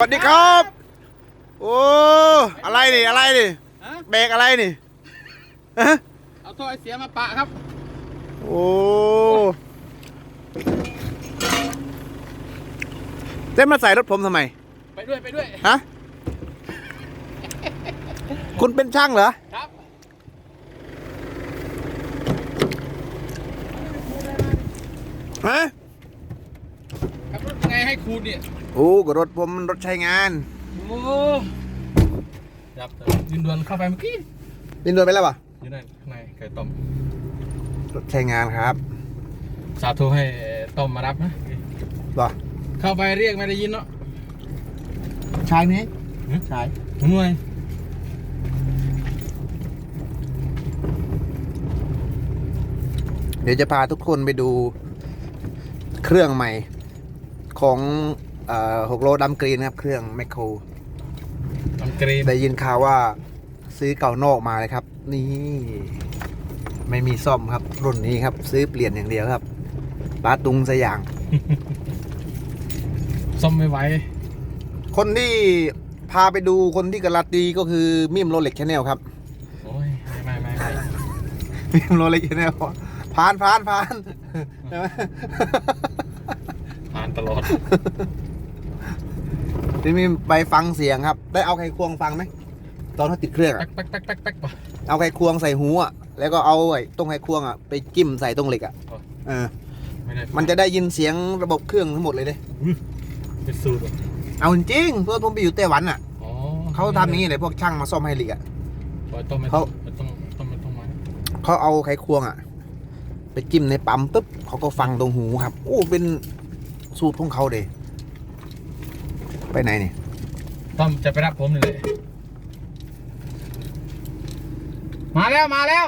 สวัสดีครับ โอ้ อะไรนี่ อะไรนี่ ฮะเบรกอะไรนี่ฮะเอาท่อไอเสียมาปะครับ โอ้ เต้นมาใส่รถผมทำไม ไปด้วยไปด้วยฮะ คุณเป็นช่างเหรอ ครับ ฮะ ขับรถไงให้คูณเนี่ย โอ้ก็รถผมมันรถใช้งานโอ้ยับยืนดวนเข้าไปเมื่อกี้บินโดนไปแล้วป่ะอยู่นั่นข้างในไก่ต้มรถใช้งานครับสาธุให้ต้มมารับนะหรอเข้าไปเรียกไม่ได้ยินเนาะชายนี้หึชายหน่วยเดี๋ยวจะพาทุกคนไปดูเครื่องใหม่ของเอ่อ หกโลดำกรีนครับเครื่องแมคโครน้ำเกรมได้ยินข่าวว่าซื้อเก่านอกมาเลยครับ นี่ไม่มีซ่อมครับ รุ่นนี้ครับ ซื้อเปลี่ยนอย่างเดียวครับปาตุงสอย่าง ซ่อมไม่ไหวคนที่พาไปดูคนที่กระลัดดีก็คือมิมโรเล็กชาแนลครับโอ้ยไม่ไม่ไม่ไม่มิมโรเล็กชาแนลผ่านผ่านผ่านใช่ไหมผ่านตลอด พี่มิมไปฟังเสียงครับ ได้เอาไขควงฟังไหมตอนเขาติดเครื่องแป๊อะกแป๊กแป๊กแป๊กแป๊กป่ะเอาไขควงใส่หูอะแล้วก็เอาไอ้ตรงไขควงอะไปจิ้มใส่ตรงเหล็กอะอ๋อ เออ ไม่ได้มันจะได้ยินเสียงระบบเครื่องทั้งหมดเลยเด้เป็นสูตรเหรอเอาจริงๆเพราะผมไปอยู่ไต้หวันอะอ๋อเขาทำอย่างนี้เลยพวกช่างมาซ่อมให้เหล็กอะปล่อยต้มไม่เขาต้องไม่ต้องต้มไม่ต้องมาเขาเอาไขควงอะไปจิ้มในปั๊มปุ๊บเขาก็ฟังตรงหูครับ โอ้เป็นสูตรของเขาเด้ ไปไหนเนี่ยต้อมจะไปรับผมนี่เลย มาแล้วมาแล้ว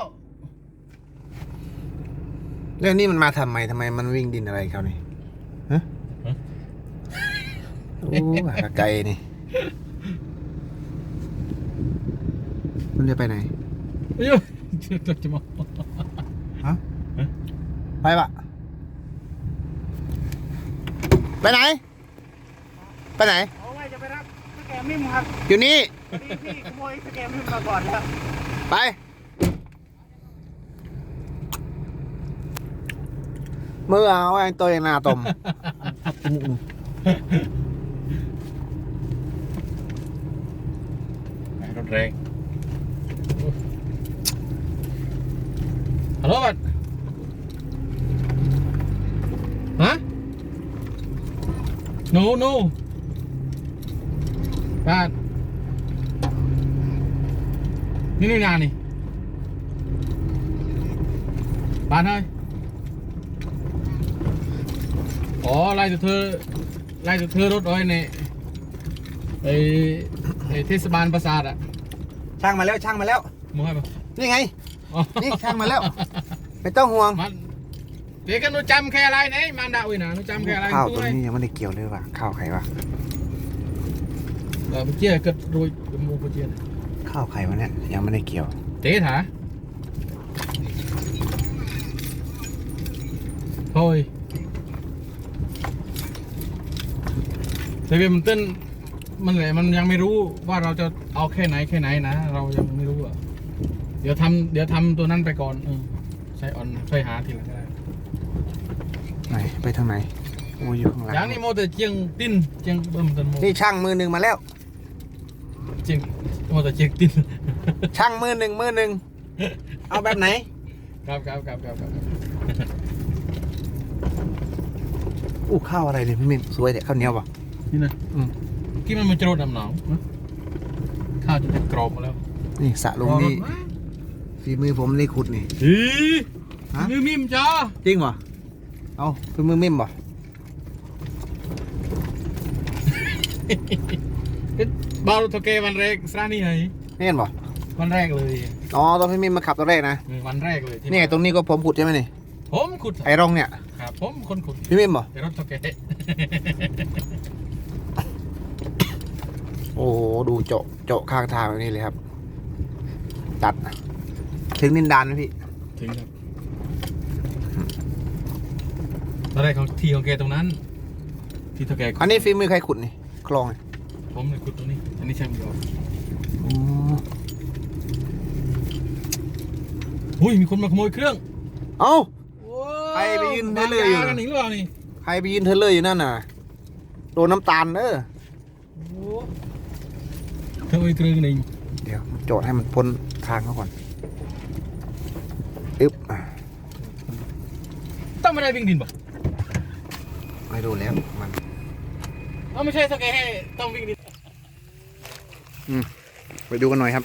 เรื่องนี้มันมาทำไมทำไมมันวิ่งดินอะไรเขานี่ฮะโอ้หากไกลนี่ มันจะไปไหนเอ้ยจะจะมาไปปะไปไหน ไปไหนเอาไว้จะไปรับสแกมมิมครับอยู่นี่ พอดีพี่ขโมยสแกมมิมมาก่อนแล้วไป มือเอาไอ้ตัวเองหนาตม รถแรงฮัลโหลบัดฮะ no no บัดนี่นี่งานนี่บานเฮ้ยอ๋อไล่ตัวเธอไล่ตัวเธอรถอ้อยในไอ้ไอ้เทศบาลประสาทอะช่างมาแล้วช่างมาแล้วมึงให้ปะนี่ไงอ๋อนี่ช่างมาแล้ว ไม่ต้องห่วงมันเดี๋ยวกันหนูจำแค่อะไรเนี่ยมันด่าอุ้ยนะหนูจำแค่อะไรข้าวตู้ตัวไหนนี้ยังไม่ได้เกี่ยวเลยว่ะข้าวไข่วะ เออเมื่อกี้เกิดรวยโมกุเจียนข้าวไข่วะเนี่ยยังไม่ได้เกี่ยว เจ๊ถาโอ้ยแต่เวมันเต้นมันแหละมันยังไม่รู้ว่าเราจะเอาแค่ไหนแค่ไหนนะเรายังไม่รู้อะเดี๋ยวทำเดี๋ยวทำตัวนั้นไปก่อนเออใช้ออนค่อยหาทีหลังก็ได้ไหนไปทางไหนโอ้ยอยู่ข้างหลังอย่างนี้โมแต่เจียงติ้นเจียงเบิ่มเต้นโมนี่ช่างมือหนึ่งมาแล้ว เจียงโมแต่เจียงติ้นช่างมือหนึ่งมือหนึ่งเอาแบบไหน ครับครับครับครับครับอู้ข้าวอะไรเนี่ยพี่มิมสวยแต่ข้าวเหนียวป่ะนี่นะอืมที่มันมันจะรดน้ำหนาวนะข้าวจะเป็นกรอบมาแล้วนี่สระลงนี่รอรถมาฝีมือผมนี่ขุดนี่อีฮะมือมิมจ้าจริงป่ะเอาฝีมือมิมป่ะ บารุโตเกวันแรกสถานีไหนนี่เห็นป่ะวันแรกเลยอ๋อตอนพี่มิมมาขับตอนแรกนะวันแรกเลยที่นี่ไงตรงนี้ก็ผมขุดใช่ไหมนี่ผมขุดไอ้ร่องเนี่ยครับผมคนขุดพี่มิมป่ะแต่รถโตเกโอ้โหดูเจาะเจาะข้างทางแบบนี้เลยครับ ตัด ถึงนินดานไหมพี่ถึงครับตอนแรกของที่ของแกตรงนั้น ที่โตแกขุดอันนี้ฝีมือใครขุดนี่คลองนี่ ผมเลยขุดตรงนี้ อันนี้ใช่ไหมครับอ๋ออุ้ยมีคนมาขโมยเครื่องเอ้าว้าวใครไปยืนได้เลยอยู่บางากันอีกหรือเปล่านี่ใครไปยืนเทเลอร์อยู่นั่นน่ะโดนน้ำตาลเด้อโอ้เธอไปเครื่องหนึ่งเดี๋ยวโจทย์ให้มันพ้นทางเขาก่อนอึ๊บอะต้องไม่ได้วิ่งดินป่ะไม่รู้แล้วมันเอาไม่ใช่สแกให้ต้องวิ่งดิน ไปดูกันหน่อยครับ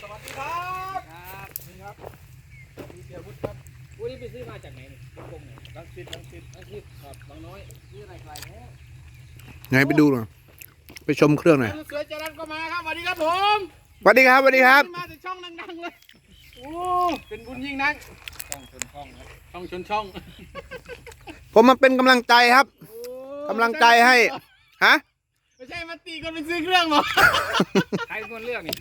สวัสดีครับครับนี่ครับมีเสียวุฒิครับอุ้ยนี่ไปซื้อมาจากไหนเนี่ยกงไหนรังสิตรังสิตอาชีพครับบางน้อยซื้ออะไรไกลแท้ไหนไปดูหน่อยไปชมเครื่องหน่อยเสือจรันก็มาครับสวัสดีครับผมสวัสดีครับสวัสดีครับ มาจากช่องดังๆเลยโอ้เป็นบุญยิ่งนักช่องชนช่องครับช่องชนช่อง ผมมาเป็นกำลังใจครับโอ้กำลังใจให้ฮะไม่ใช่มาตีคนไปซื้อเครื่องหรอใครเป็นคนเลือกนี่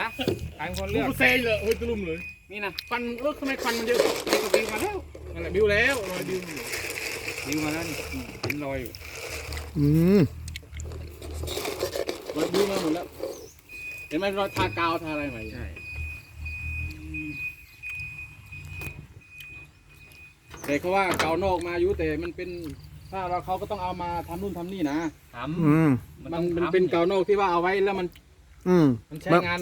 ฮะใครเป็นคนเลือกกูเซยเลยโอ้ยตะลุมเลยนี่นะควันเออทำไมควันมันเยอะนี่ก็บิวมาแล้วนั่นแหละบิวแล้วรอยบิวมาอยู่ดิวมาแล้วนี่เห็นรอยอยู่อืมรอยบิวมาหมดแล้วเห็นไหมรอยทากาวทาอะไรใหม่ใช่ แต่เขาว่าเกานอกมาอยู่แต่มันเป็นถ้าเราเขาก็ต้องเอามาทำนู่นทำนี่นะถามอืมมันมันเป็นเกานอกที่ว่าเอาไว้แล้วมันอืม มันใช้มันงาน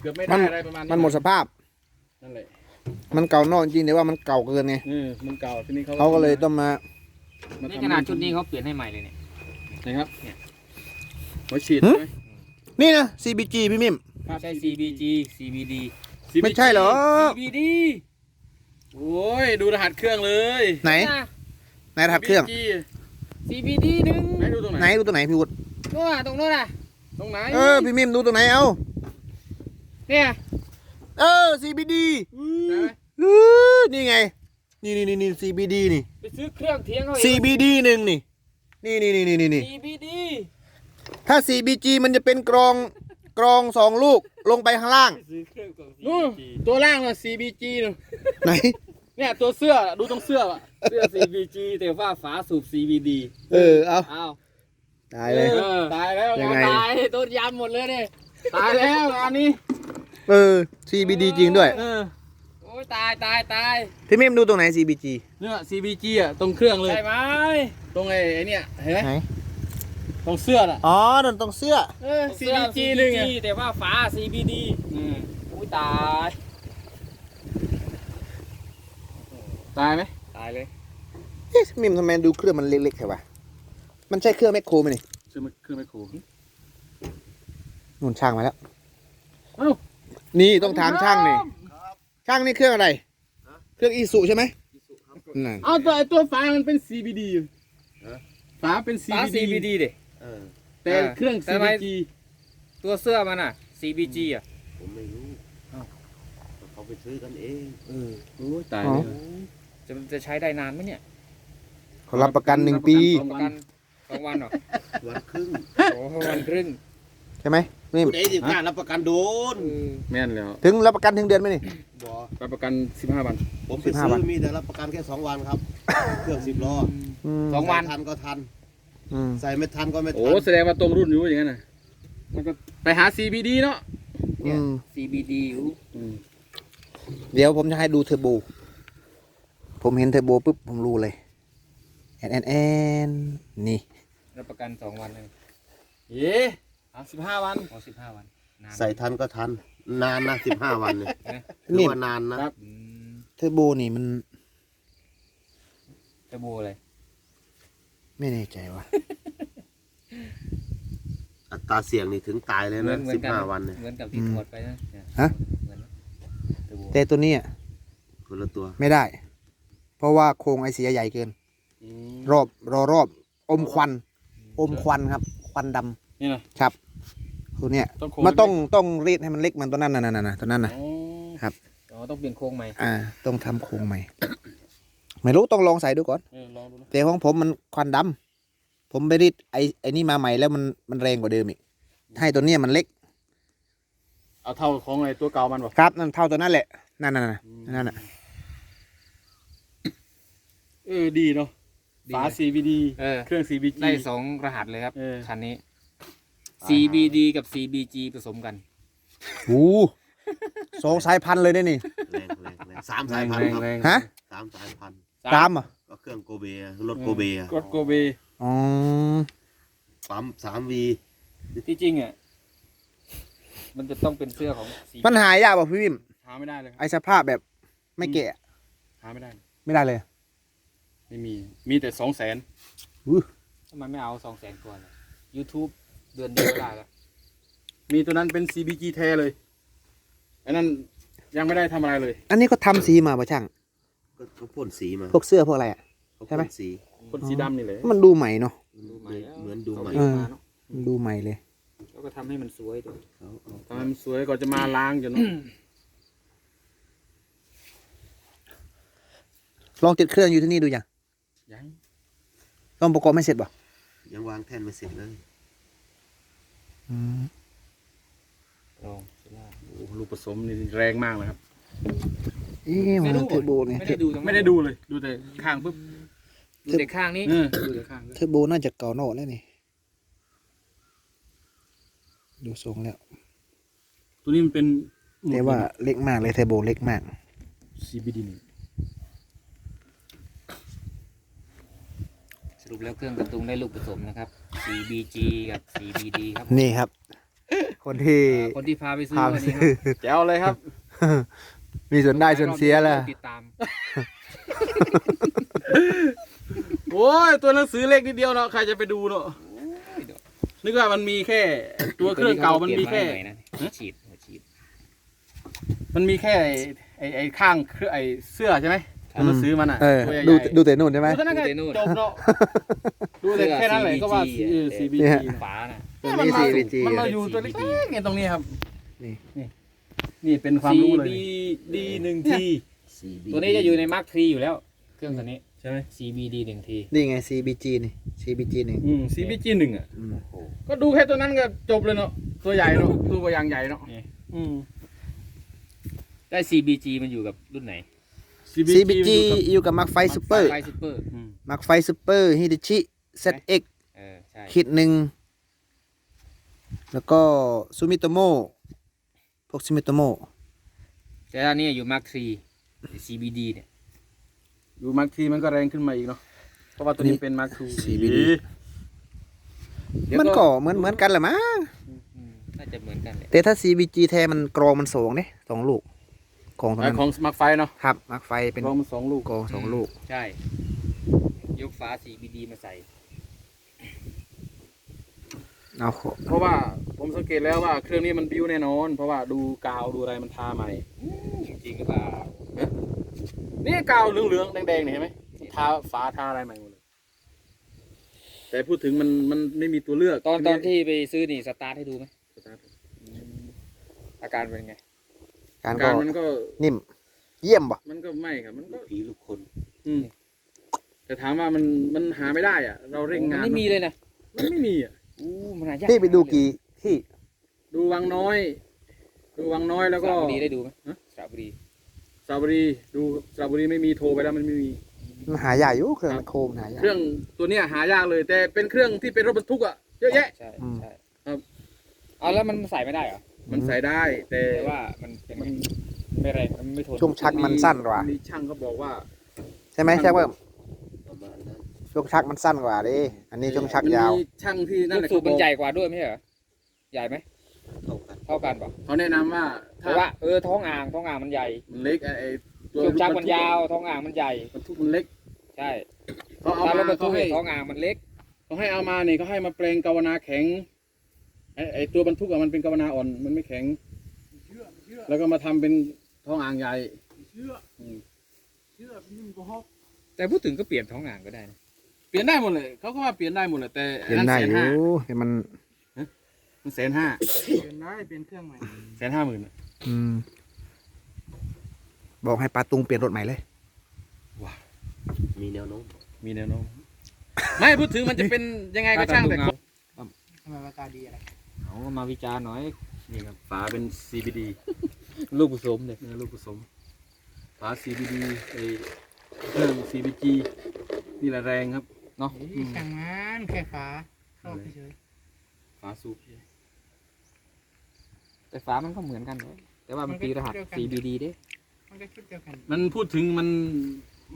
เกือบไม่มัได้นอะไรประมาณนี้มันหมดสภาพ นั่นแหละมันเก่านอกจริงแต่ว่ามันเก่าเกินไงเออมันเก่าทีนี้เขาเขาก็เลยต้องมามานี่ทำขนาดชุดนี้เขาเปลี่ยนให้ใหม่เลยเนี่ยนะครับเนี่ยหัวฉีดใช่ไหมนี่นะ CBG พี่มิมไม่ใช่ CBG CBD ไม่ใช่เหรอ CBD โอ้ยดูรหัสเครื่องเลยไหนนะไหนรหัสเครื่อง BG CBD หนึ่งไหนดูตรงไหนไหนดูตัวไหนพี่วุฒินู่นน่ะตรงนู้นน่ะตรงไหนเออพี่มิมดูตัวไหนเอาเนี่ยเออ CBD ใช่ไหมเออนี่ไง นี่นี่นี่นี่ CBD นี่ ไปซื้อเครื่องเทียงเขาเอง CBD หนึ่งนี่ นี่นี่นี่นี่นี่นี่ CBD ถ้า CBG มันจะเป็นกรองกรองสองลูก ลงไปข้างล่าง ซื้อเครื่องของนู่น CBG ตัวล่างน่ะ CBG น่ะไหน เนี่ยตัวเสื้อดูตรงเสื้ออะเสื้อ CBG แต่ว่าฝาสูบ CBD เออ เอาอ้าวตายเลย เออตายแล้วยังไง ตายต้นยำหมดเลยเนี่ยตายแล้วงานนี้เออ CBD จริงด้วย เออโอ้ยตายตายตายพี่มิมดูตรงไหน CBG เนี่ย CBG อะตรงเครื่องเลย ใช่ไหมตรงไอ้ไอ้เนี่ยเห็นไหมไหน ตรงเสื้อน่ะอ๋อโดนตรงเสื้อ เออเสื้อ CBG หนึ่งอะแต่ว่าฝา CBD อืมอุ้ยตาย ตายไหมตายเลยเอ๊ะมิมทำไมดูเครื่องมันเล็กๆแค่วะมันใช่เครื่องแมคโครไหมนี่เครื่องไม่เครื่องไม่โครนุ่นช่างมาแล้ว เอ้านี่ต้องถามช่างนี่ช่างนี่เครื่องอะไร เครื่องอีสุใช่ไหมนั่น เอาตัวไอ้ตัวฝามันเป็น CBD อยู่ฝาเป็น ฝา CBD CBD ดิ เออ แต่เครื่อง แต่ทำไม CBG ตัวเสื้อมันอะ CBG อะ ผมไม่รู้เขาไปซื้อกันเองเออโอ้ยตายอ๋อเลยจะจะใช้ได้นานไหมเนี่ยเขารับประกันหนึ่งปีประกันสองวันเหรอ วันครึ่งโอ้โหวันครึ่งใช่ไหมมิมผู้ใดสิกล้ารับประกันโดนเออแม่นแล้วถึงรับประกันถึงเดือนไหมนี่ บอรับประกัน 15 วัน ผมไปสิบห้าซื้วันอมีแต่รับประกันแค่สองวันครับ เครื่องสิบล้ออืมสอง วันใส่ทันก็ทัน อืมใส่ไม่ทันก็ไม่โอ้ทันแสดงว่าตรงรุ่นอยู่อย่างนั้นนะมันก็ไปหา CBD เนาะอืม CBD อยู่เดี๋ยวผมจะให้ดูเทอร์โบ ผมเห็นเทอร์โบปุ๊บผมรู้เลย แอนแอนแอนนี่ รับประกันสองวันเลยเย้เอา15วันโอ้สิบห้าวันนานใส่ทันก็ทัน นานนะสิบห้าวันเนี่ยนี่นี่ว่านานนะ ครับอืมเทอร์โบนี่มัน จะโบเลย ไม่แน่ใจว่ะ อัตราเสี่ยงนี่ถึงตายเลยเหมือนะนเหมือสินบกันห้าวันเนี่ยเหมือนกับที่อืมถอดไปนะเนี่ยฮะ เหมือนจะโบแต่ตัวนี้อะคนละตัวไม่ได้ เพราะว่าโครงไอเสียใหญ่เกินรอบรอรอบอมควัน อมควันครับ ควันดำนี่นะตัวเนี้ยต้องโค้งมันต้องต้องรีดให้มันเล็กมันตัวนั้นน่ะน่ะน่ะน่ะตัวนั้นน่ะ อ๋อครับ อ๋อต้องเปลี่ยนโครงใหม่ อ่า ต้องทำโครงใหม่ ไม่รู้ต้องลองใส่ดูก่อนเออลองดูนะแต่ของผมมันควันดำผมไปรีดไอ้ไอ้นี่มาใหม่แล้วมันมันแรงกว่าเดิมอีกให้ตัวเนี้ยมันเล็กเอาเท่าของไอ้ตัวเก่ามันบ่ครับนั่นเท่าตัวนั้นแหละนั่นน่ะน่ะนั่นน่ะออดีเนาะดีฝาไหม CVD เออ เครื่อง CVG ได้สองรหัสเลยครับ เออ คันนี้ CBD กับ CBG ผสมกัน โอ้สองสายพันธุ์เลยได้นี่ แรงแรงแรงสามสายพันธุ์ครับแรงฮะ สามสายพันธุ์ ตามเหรอะก็เครื่องโกเบอะรถโกเบอะกดโกเบ อ๋อปั๊มสามวีที่จริงอะ มันจะต้องเป็นเสื้อของ CBD มันหายากป่ะพี่วิมหาไม่ได้เลยครับไอสภาพแบบไม่แกะหาไม่ได้ ไม่ได้เลยไม่มี มีแต่สองแสนทำไมไม่เอาสองแสนตัวเลย YouTube เดือนเดียวก็ได้แล้ว มีตัวนั้นเป็น CBG แท้เลย อันนั้นยังไม่ได้ทำอะไรเลย อันนี้ก็ทำสีมาป่ะช่างก็ เขาพ่นสีมาพวกเสื้อพวกอะไรอะ เขาใช่ไหม พ่นสีคนสีดำนี่เลยมันดูใหม่เนาะดูใหม่แล้วเหมือนดูใหม่เออมาเนอะมันดูใหม่เลย แล้วก็ทำให้มันสวยด้วยเขาเอาทำให้มันสวยก่อนจะมาล้างจนเนอะลองติดเครื่องอยู่ที่นี่ดูยังยังลองประกอบไม่เสร็จป่ะยังวางแท่นไม่เสร็จเลยอืมลองสุราโอ้โหลูกผสมนี่แรงมากเลยครับ เอ๊ะมันเทอร์โบเนี่ยไม่ได้ดูตรงนั้นไม่ได้ดูเลย ดูแต่ข้างปุ๊บดูแต่ข้างนี้เออดูแต่ข้างเทอร์โบน่าจะเก่าโน่แล้วนี่ดูทรงแล้ว ตัวนี้มันเป็นแต่ว่าเล็กมากเลยเทอร์โบเล็กมาก CBD นี่สรุปแล้วเครื่องกระตุงได้ลูกผสมนะครับ CBG กับ CBD ครับ นี่ครับ คนที่อ่าคนที่พาไปซื้อพาไปวันซื้นี้อครับแจ๋วเลยครับ มีส่วนได้ส่วนเสียแล้วติดตาม โอ้ย ตัวหนังสือเล็กนิดเดียวเนาะ ใครจะไปดูเนาะ นึกว่ามันมีแค่ ตัวเครื่องเก่ามันมีแค่ตัวนี้เขาเปลี่ยนมาให้หน่อยนะฉีดหัวฉีด มันมีแค่ไอ้ไอ้ไอ้ข้างเครื่องไอ้เสื้อใช่ไหมครับตัวหนังสือมันอะเออตัวใหญ่ๆดูดูแต่นู่นใช่ไหม ดูเท่านั้นก็ดูแต่นู่นจบเนาะดูแต่แค่นั้นเลยก็ว่า CBG เออเออ CBG เนี่ยนะฝาน่ะตัวมันนี้มา CVG มันมาอยู่ตัวเล็กๆไงตรงนี้ครับนี่ นี่ นี่เป็นความรู้เลย CBD หนึ่งทีสีบีตัวนี้จะอยู่ในมาร์คทรีอยู่แล้ว เครื่องตัวนี้ ใช่ไหม CBD หนึ่งที นี่ไง CBG นี่ CBG หนึ่งอืม CBG หนึ่งอะ อืมก็ดูแค่ตัวนั้นก็จบเลยเนาะตัวใหญ่เนาะตัวอย่างใหญ่เนาะนี่ อืม ได้ CBG มันอยู่กับรุ่นไหน CBG อยู่กับ Mark ไฟซูเปอร์ไฟซูเปอร์อืม Mark ไฟซูเปอร์ฮิดิชิ ZX เออใช่ คิดหนึ่ง แล้วก็ซูมิโตโม พวกซูมิโตโมแต่อันนี้อยู่มาร์คทรี CBD เนี่ยดูมาร์คทีมันก็แรงขึ้นมาอีกเนาะเพราะว่าตัวนี้เป็นมาร์คทู CBD เดี๋ยวมันก็เหมือนเหมือนกันแหละมั้งอืมน่าจะเหมือนกันแหละแต่ถ้า CBG แท้มันกรองมันสองเนี่ยสองลูกกรองตรงไอ้นั้นของมาร์คไฟเนาะครับ Mark ไฟเป็นรองมันสองลูกกรองสองลูก ใช่ ยกฝา CBD มาใส่ เอาเพราะว่าผมสังเกตแล้วว่าเครื่องนี้มันบิ้วแน่นอน เพราะว่าดูกาวดูอะไรมันทาใหม่จริงๆหรือเปล่านี่กาวเหลืองๆแดงๆเนี่ยเห็นไหมทาฝาทาอะไรใหม่หมดเลยแต่พูดถึงมันมันไม่มีตัวเลือกตอนตอนที่ไปซื้อนี่สตาร์ทให้ดูไหมอาการเป็นไงการกาก็รมันก็นิ่ม เยี่ยมป่ะมันก็ไม่ครับมันก็ผีลูกคน อืมแต่ถามว่ามันมันหาไม่ได้อะ เราเร่งมันงานไม่มีเลยนะมันไม่มีอะ อู้มันหายากพี่ไปดูกี่ที่ดูวังน้อย ดูวังน้อยแล้วสก็ระบุรีได้ดูไหมฮะสระบุรีสระบุรีดูสระบุรีไม่มีโทรไปแล้วมันไม่มี มันหายากอยู่เครื่องโคมหายากเครื่องตัวเนี้ยหายากเลย แต่เป็นเครื่องที่เป็นรถบรรทุกอะเยอะแยะใช่อืมใช่ครับเอาแล้วมันใส่ไม่ได้เหรอมันใส่ได้ แต่แต่ว่ามันเป็นไงไม่แรงมันไม่ทนช่วงชักมันสั้นกว่ามีช่างเขาบอกว่า ใช่ไหมใช่ว่าประมาณนั้น ช่วงชักมันสั้นกว่าดิอันนี้ช่วงชักยาว มีช่างที่นั่ลูนกแหละสูเขาบบมัอนกใหญ่กว่าด้วยไม่ใช่เหรอใหญ่ไหมเท่ากันเท่ากันเปล่ะเขาแนะนำว่าเพถ้าราะว่าเออท้องอ่างท้องอ่างมันใหญ่มันเล็กไอ้ไอ้ตัวช่วงชักมันรถบรรทุยาวท้องอ่างมันใหญ่บรรทุกมันเล็กใช่เขาเอาถ้ารถบรมารทุเขากให้เนี่ยท้องอ่างมันเล็ก เขาให้เอามาเนี่ยเขาให้มาแปลงกาวนาแข็งไอ้ไอ้ตัวบรรทุกอะมันเป็นกาวนาอ่อนมันไม่แข็งแล้วก็มาทำเป็นท้องอ่างใหญ่ เชื่ออืม เชื่อพี่มันก็ฮอกแต่พูดถึงก็เปลี่ยนท้องอ่างก็ได้นะเปลี่ยนได้หมดเลยเขาก็ว่าเปลี่ยนได้หมดเลยแต่เห็นได้อยู่ห้าแต่มันมันแสนห้าเปลี่ยนได้เป็นเครื่องใหม่แสนห้าหมื่นอืมบอกให้ปาตุงเปลี่ยนรถใหม่เลยมีแนวโน้มมีแนวโน้มไม่พูดถึงมันจะเป็นยังไงก็ช่างแต่ทำไมราคาดีอะไรเอามาวิจารณ์หน่อยนี่ครับฝาเป็น CBD ลูกผสมเลยเนื้อลูกผสมฝา CBD ไอ้เครื่อง CBG นี่แหละแรงครับ เนาะนี่ช่างมันแค่ฝาครอบเฉยฝาสูบแต่ฝามันก็เหมือนกันเลยแต่ว่ามันปีรหัส CBD เด้ๆมันก็ชุดเดียวกันมันพูดถึงมัน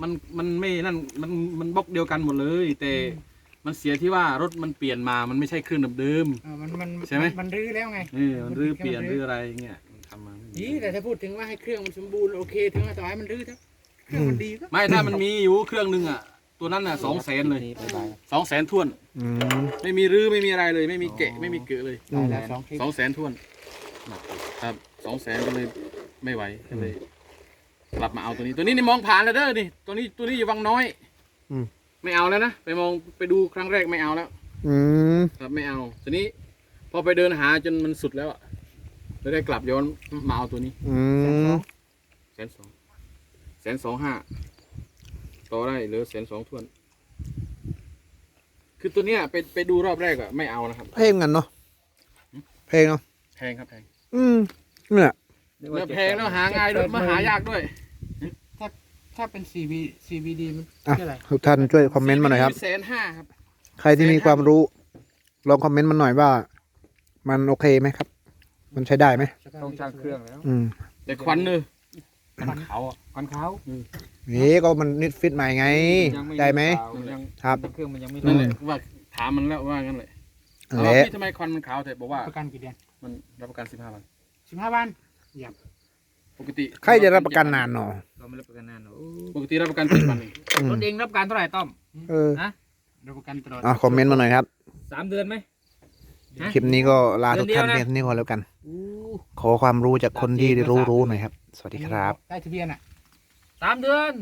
มันมันไม่นั่นมันมันบล็อกเดียวกันหมดเลย แต่มันเสียที่ว่ารถมันเปลี่ยนมามันไม่ใช่เครื่องเดิม เออมันมันใช่ไหม มันรื้อแล้วไง ๆเออมันรื้อเปลี่ยนรื้ออะไรเงี้ยมันทำมาไม่ดีดีแต่ถ้าพูดถึงว่าให้เครื่องมันสมบูรณ์โอเค ถึงว่าต่อให้มันรื้อเถอะเครื่องมันดีก็ไม่ถ้ามันมีอยู่เครื่องหนึงอะ ตัวนั้นอะสองแสนเลยบ๊ายบายสองแสนท่วน อืม ไม่มีรื้อไม่มีอะไรเลย ไม่มีเกะไม่มีเกะเลยได้แล้วสองคลิป สองแสนท่วนครับสองแสนก็เลยไม่ไหวก็เลยกลับมาเอาตัวนี้ ตัวนี้นี่มองผ่านแล้วเด้อนี่ตัวนี้ตัวนี้อยู่วังน้อยอืม ไม่เอาแล้วนะไปมองไปดูครั้งแรกไม่เอาแล้ว อืม ครับไม่เอา ทีนี้พอไปเดินหาจนมันสุดแล้วอะเลยได้กลับย้อนมาเอาตัวนี้อืม แสนสองแสนสองห้า ต่อได้เหลือแสนสองทวน คือตัวเนี้ยไปไปดูรอบแรกอะไม่เอานะครับ เพลงกันเนาะเพลงเนาะแพงครับแพงอืมเนี่ยแล้วแพงแล้วหาง่ายด้วยมาหายากด้วยถ้าเป็น CB CBD มันอะชื่ออะไรทุกท่านช่วยคอมเมนต์มาหน่อยครับ แสนห้าครับ ใครที่มีความรู้ ลองคอมเมนต์มาหน่อยว่า มันโอเคไหมครับ มันใช้ได้ไหมต้องช่างเครื่องแล้ว อืม แต่ควันเนอะมันเขาอะ ควันขาว เฮ้ก็มันนิดฟิตใหม่ไง ยังได้ไหมขาวยังครับ เครื่องมันยังไม่นั่นแหรู้ละว่าถามมันแล้วว่างั้นเลยนั่นแล้แหวละพี่ทำไมควันมันขาวแต่บอกว่าประกันกี่เดือนมันรับประกันสิบห้าวันสิบห้าวันปกติใครจะรับประกันนานหนอเราไม่รับประกันนานหรอกปกติรับประกันเจ็ดวันเองอืมรถเองรับประกันเท่าไหร่ต้อมเออรับประกันตลอดอะคอมเมนต์มาหน่อยครับ สามเดือนไหมฮะคลิปนี้ก็ลาทุกท่านเดือนเดีเพียยวงนะเท่านี้ก่อนแล้วกันอู้ขอความรู้จากคนที่สามสี่รู้ก็สามรู้หน่อยครับ สวัสดีครับ ได้ทะเบียนอะ สามเดือน